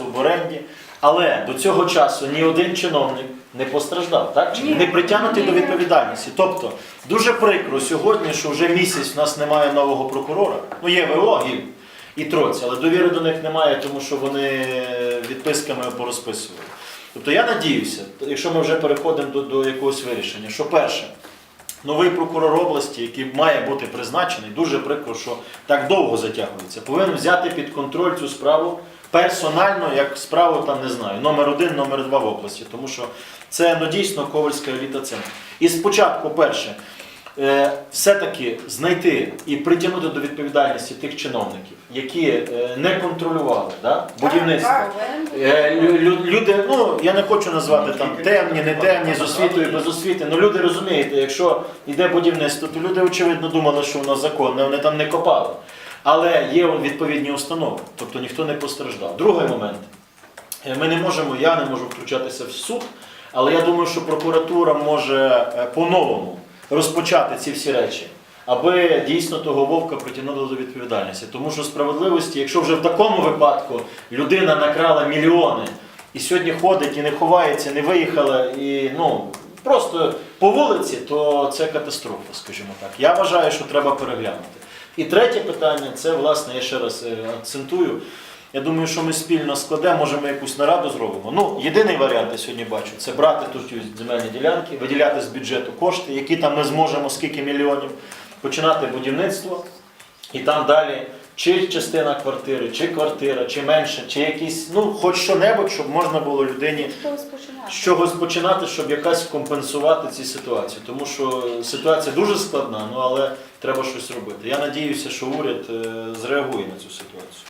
в оренді. Але до цього часу ні один чиновник не постраждав, так? Чи ні? Не притягнутий до відповідальності. Тобто дуже прикро сьогодні, що вже місяць в нас немає нового прокурора. Ну є ВО Гіль і Троць, але довіри до них немає, тому що вони відписками порозписували. Тобто я надіюся, якщо ми вже переходимо до, до якогось вирішення, що перше, новий прокурор області, який має бути призначений, дуже прикро, що так довго затягується, повинен взяти під контроль цю справу персонально, як справу там не знаю, номер один, номер два в області, тому що це ну, дійсно ковальська еліта центру. І спочатку, перше, е, все-таки знайти і притягнути до відповідальності тих чиновників, які е, не контролювали да, будівництво. Е, лю- лю- Люди, ну я не хочу назвати там темні, не темні, з освітою, без освіти. Ну люди розумієте, якщо йде будівництво, то люди очевидно думали, що воно законне, вони там не копали. Але є відповідні установи, тобто ніхто не постраждав. Другий момент. Е, Ми не можемо, я не можу втручатися в суд, але я думаю, що прокуратура може е, по-новому розпочати ці всі речі, аби дійсно того вовка притягнули до відповідальності. Тому що справедливості, якщо вже в такому випадку людина накрала мільйони і сьогодні ходить і не ховається, не виїхала, і ну просто по вулиці, то це катастрофа, скажімо так. Я вважаю, що треба переглянути. І третє питання це, власне, я ще раз е, акцентую. Я думаю, що ми спільно складемо, може ми якусь нараду зробимо. Ну, єдиний варіант, я сьогодні бачу, це брати тут земельні ділянки, виділяти з бюджету кошти, які там ми зможемо, скільки мільйонів, починати будівництво, і там далі чи частина квартири, чи квартира, чи менше, чи якісь, ну, хоч що-небудь, щоб можна було людині з чогось починати, щоб якась компенсувати ці ситуації. Тому що ситуація дуже складна, ну але треба щось робити. Я надіюся, що уряд е, зреагує на цю ситуацію.